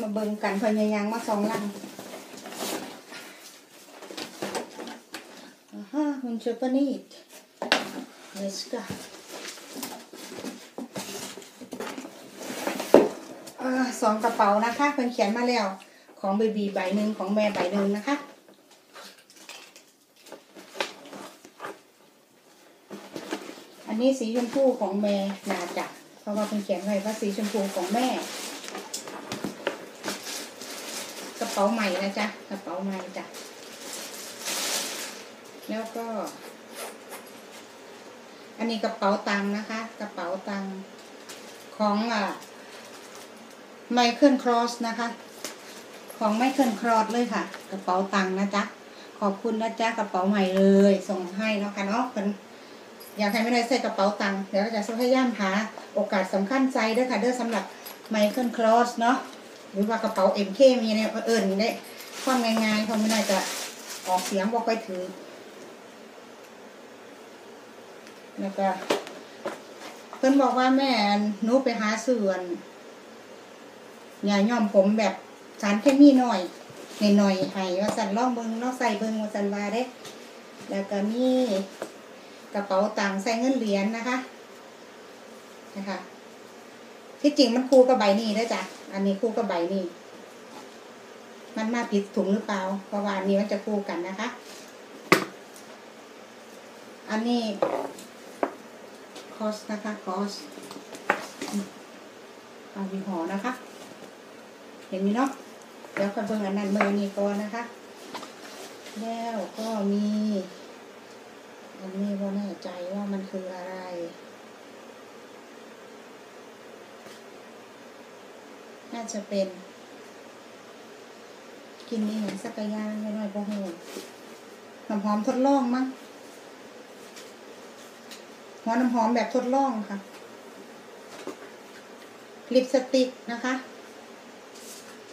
มาเบิ่งกันพยายางมาสองลังอ่าฮะมันจะปนิด let's go อ่าสองกระเป๋านะคะเพิ่นเขียนมาแล้ว ของเบบีใบหนึ่งของแม่ใบหนึ่งนะคะอันนี้สีชมพูของแม่นาจักเพราะว่าเพิ่นเขียนไว้ว่าสีชมพูของแม่ กระเป๋าใหม่นะจ๊ะกระเป๋าใหม่จ้ะแล้วก็ อันนี้กระเป๋าตังนะคะ กระเป๋าตังของอะไมเคิลครอสนะคะ ของไมเคิลครอสเลยค่ะ กระเป๋าตังนะจ๊ะขอบคุณนะจ๊ะกระเป๋าใหม่เลย ส่งให้เนาะค่ะเนาะเพิ่นอยากให้ไม่ได้ใส่กระเป๋าตังค์เดี๋ยวจะพยายามหาโอกาสสำคัญใจด้อค่ะเด้อสำหรับไมเคิลครอสเนาะ หรือว่ากระเป๋าเอ็มเคมีเนี่ยเอิญได้ความง่ายๆเขาไม่ได้จะออกเสียงบอกไปถือแล้วก็เพิ่นบอกว่าแม่หนูไปหาส่วนอย่าย่อมผมแบบสารเคมีหน่อยหน่อยๆให้ว่าสันล่องเบิงลองใส่เบิงว่าสันวาเด้แล้วก็มีกระเป๋าตังค์ใส่เงินเหรียญนะคะนะคะ ที่จริงมันคู่กับใบนี้ด้วยจ้ะอันนี้คู่กับใบนี้มันมาผิดถุงหรือเปล่าเพราะว่าอันนี้มันจะคู่กันนะคะ อันนี้คอสนะคะคอสเอาวีหอนะคะ เห็นไหมเนาะเดี๋ยวคนเบิ่งอันนั้นเมื่อนี้ก่อนนะคะ แล้วก็มี อันนี้ว่าแน่ใจว่ามันคืออะไร น่าจะเป็น กินนี่องสักยางไม่น้อยบ่โหนน้ำหอมทดลองมั้งหัวน้ำหอมแบบทดลองค่ะ ลิปสติกนะคะ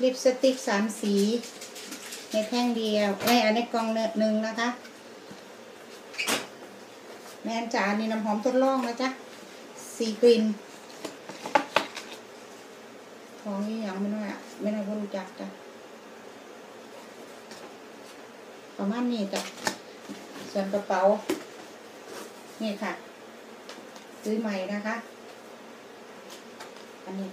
ลิปสติกสามสี ในแท่งเดียวไอ้ยอันในกล่องหนึ่งนะคะ แม่นจ๋านี่น้ำหอมทดลองนะจ๊ะสีกลิ่น ของนี่ยังไม่น้อยอะไม่ได้ก็รู้จักจ้ะประมาณนี้จ้ะส่วนกระเป๋า นี่ค่ะ ซื้อใหม่นะคะ อันนี้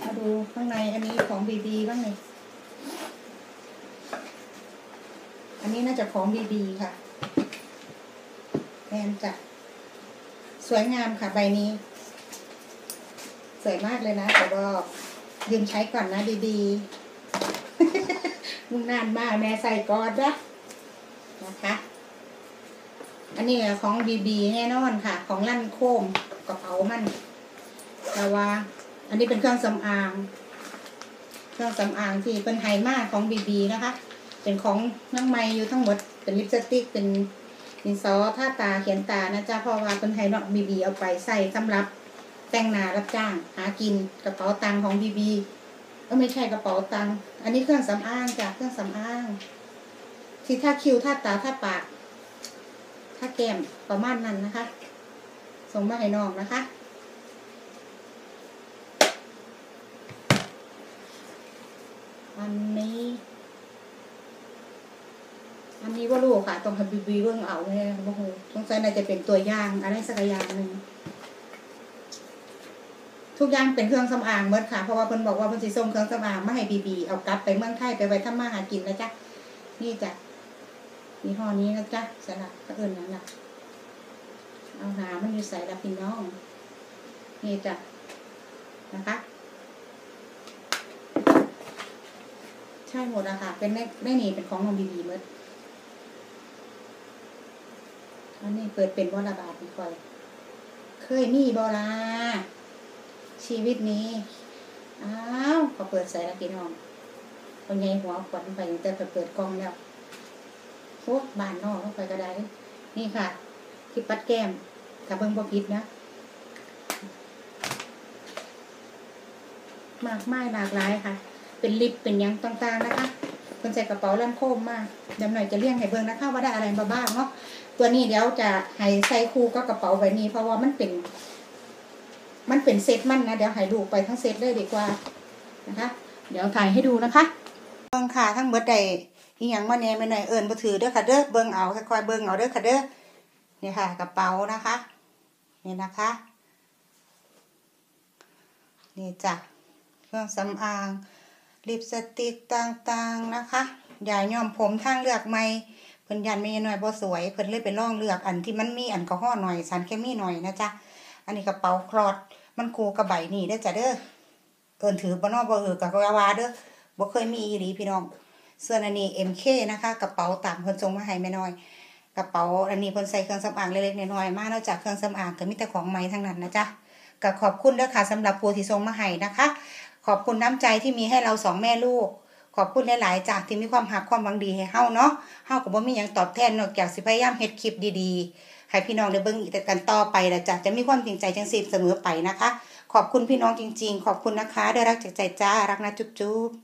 มาดูข้างในอันนี้ของบีบีบ้างเลยอันนี้น่าจะของบีบีค่ะแอนจ้ะสวยงามค่ะใบนี้ สวยมากเลยนะแต่ว่ายืมใช้ก่อนนะดีๆมึงนานมากแม่ใส่ก่อนนะนะคะ อันนี้ของบีบีแน่นอนค่ะ ของลั่นโคมกระเป๋ามันแต่ว่า อันนี้เป็นเครื่องสำอาง เครื่องสำอางที่เป็นไฮมากของบีบีนะคะ เป็นของนั่งไมอยู่ทั้งหมด เป็นลิปสติกเป็นดินสอท่าตาเขียนตานะจ๊ะเพราะว่าเป็นไฮนาะบีบีเอาไปใส่สำหรับ แต่งนารับจ้าง หากินกระเป๋าตังของบีบีก็ไม่ใช่กระเป๋าตังอันนี้เครื่องสำอางจ้ะเครื่องสำอางที่ท่าคิวท่าตาท่าปากท่าแก้มประมาณนั้นนะคะ ส่งมาให้น้องนะคะอันนี้ อันนี้ว่าลูกค่ะ ต้องให้บีบีเบิ่งเอาเลยโอ้โหสงสัยน่าจะเป็นตัวอย่างอะไรสักอย่างหนึ่ง ทุกอย่างเป็นเครื่องสำอางเมื่อค่ะ เพราะว่าเพิ่นบอกว่าเพิ่นสิส่งเครื่องสำอางมาให้บีบีเอากลับไปเมืองไทยไปไว้ทำมาหากินนะจ๊ะนี่จ้ะยี่ห้อนี้นะจ๊ะสลับก็เอิญนั่นแหละเอาหามันอยู่ใส่ละพี่น้อง นี่จ้ะนะคะใช่หมดอะค่ะ เป็นได้ได้หนีเป็นของน้องบีบีเมื่ออันนี้เปิดเป็นวอระบาดดีคอย เคยมีบอลา ชีวิตนี้ อ้าวพอเปิดใส่แล้วพี่น้องคนใหญ่หัวขวัญไปแต่เปิดกล้องแล้วโคตรบานนอกเข้าไปก็ได้ นี่ค่ะที่ปัดแก้มกับเบิ้งบอพิษนะมากมายหลากหลายค่ะ เป็นลิปเป็นยังต่างๆนะคะคนใส่กระเป๋าแลมโคมมากเดี๋ยวหน่อยจะเลี่ยงให้เบิ้งนะคะว่าได้อะไรมาบ้างเนาะตัวนี้เดี๋ยวจะให้ใส่คู่กับกระเป๋าใบนี้ เพราะว่ามันเป็น มันเป็นเซตมันนะเดี๋ยวให้ดูไปทั้งเซตเลยดีกว่านะคะ เดี๋ยวถ่ายให้ดูนะคะเบิ่งค่ะทั้งเบิดใดอีหยังมาแน่ไม่หน่อยเอิญบ่ถือเด้อค่ะเด้อเบิ่งเอาค่อยๆเบิ่งเอาเด้อค่ะเด้อนี่ค่ะ กระเป๋านะคะนี่นะคะ นี่จ้ะเครื่องสำอางลิปสติกต่างๆนะคะยาย้อมผมทางเลือกใหม่เพิ่นยันไม่หน้อยบ่สวยเพิ่นเลยไปลองเลือกอันที่มันมีแอลกอฮอล์หน่อยสารเคมีหน่อยนะจ๊ะ อันนี้กระเป๋าคลอด มันกูกระใบนี่เด้จ้ะเด้อเอินถือบนอบ่เออกับกาวาเด้อบ่เคยมีอีหลีพี่น้องส่วนอันนี้ MK นะคะกระเป๋าตามเพิ่นส่งมาให้แม่น้อย กระเป๋าอันนี้เพิ่นใส่เครื่องสำอางเล็กๆน้อยๆมากนอกจากเครื่องสำอางก็มีแต่ของใหม่ทั้งนั้นนะจ๊ะก็ขอบคุณเด้อค่ะสำหรับผู้ที่ส่งมาให้นะคะ ขอบคุณน้ำใจที่มีให้เราสองแม่ลูก อบคุณหลาย ๆ จากที่มีความหักความหวังดีให้เฮาเนาะเฮาก็บ่มีหยังตอบแทนนอกจากสิพยายามเฮ็ดคลิปดีๆให้พี่น้องได้เบิ่งอีกแต่กันต่อไปละจ้ะจะมีความจริงใจจังสิเสมอไปนะคะ ขอบคุณพี่น้องจริง ๆ ขอบคุณนะคะได้รักจากใจจ้ารักนะจุ๊บๆ